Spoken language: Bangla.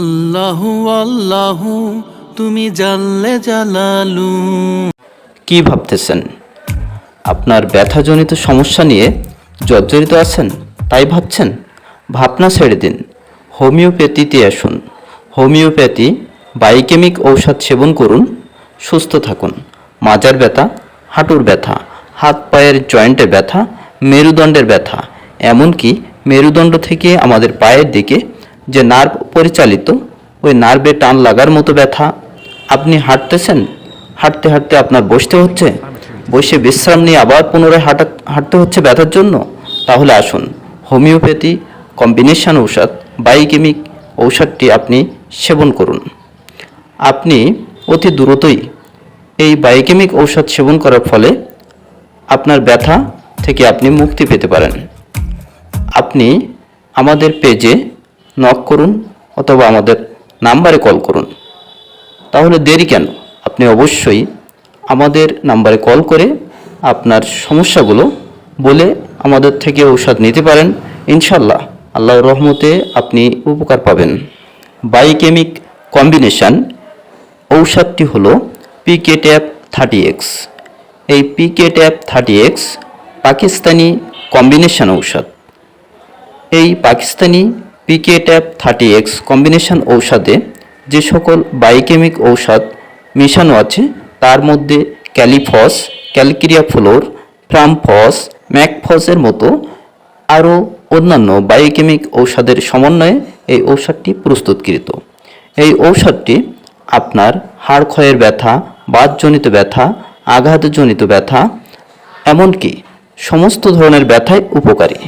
আল্লাহু আল্লাহু, তুমি জানলে জালালু। কি ভাবতেছেন? আপনার ব্যথাজনিত সমস্যা নিয়ে জর্জরিত আছেন, তাই ভাবছেন? ভাবনা ছেড়ে দিন। হোমিওপ্যাথিতে আসুন। হোমিওপ্যাথি, বায়োকেমিক ঔষধ সেবন করুন, সুস্থ থাকুন। মাজার ব্যথা, হাঁটুর ব্যথা, হাত পায়ের জয়েন্টে ব্যথা, মেরুদণ্ডের ব্যথা, এমনকি মেরুদণ্ড থেকে আমাদের পায়ের দিকে যে নার্ভ পরিচালিত, ওই নার্ভে টান লাগার মতো ব্যথা। আপনি হাঁটতেছেন? হাঁটতে হাঁটতে আপনার বসতে হচ্ছে? বসে বিশ্রাম নিয়ে আবার পুনরায় হাঁটা, হাঁটতে হচ্ছে ব্যথার জন্য? তাহলে আসুন, হোমিওপ্যাথি, কম্বিনেশন ঔষধ, বায়োকেমিক ঔষধটি আপনি সেবন করুন। আপনি অতি দ্রুতই এই বায়োকেমিক ঔষধ সেবন করার ফলে আপনার ব্যথা থেকে আপনি মুক্তি পেতে পারেন। আপনি আমাদের পেজে নক করুন অথবা আমাদের নাম্বারে কল করুন। তাহলে দেরি কেন? আপনি অবশ্যই আমাদের নাম্বারে কল করে আপনার সমস্যাগুলো বলে আমাদের থেকে ঔষধ নিতে পারেন। ইনশাল্লাহ আল্লাহর রহমতে আপনি উপকার পাবেন। বায়োকেমিক কম্বিনেশন ঔষধটি হলো পিকে ট্যাপ থার্টি এক্স এই PK tap thirty X Pakistani combination ঔষধ। এই Pakistani PK tap thirty X combination ঔষধে যে সকল বায়োকেমিক ঔষধ মেশানো আছে, তার মধ্যে ক্যালিফস ক্যালকিরিয়া ফ্লোর ফ্রামফস, ম্যাকফসের মতো আরও অন্যান্য বায়োকেমিক ঔষধের সমন্বয়ে এই ঔষধটি প্রস্তুতকৃত। এই ঔষধটি আপনার হাড় ক্ষয়ের ব্যথা, বাতজনিত ব্যথা, আঘাতজনিত ব্যথা, এমনকি সমস্ত ধরনের ব্যথায় উপকারী।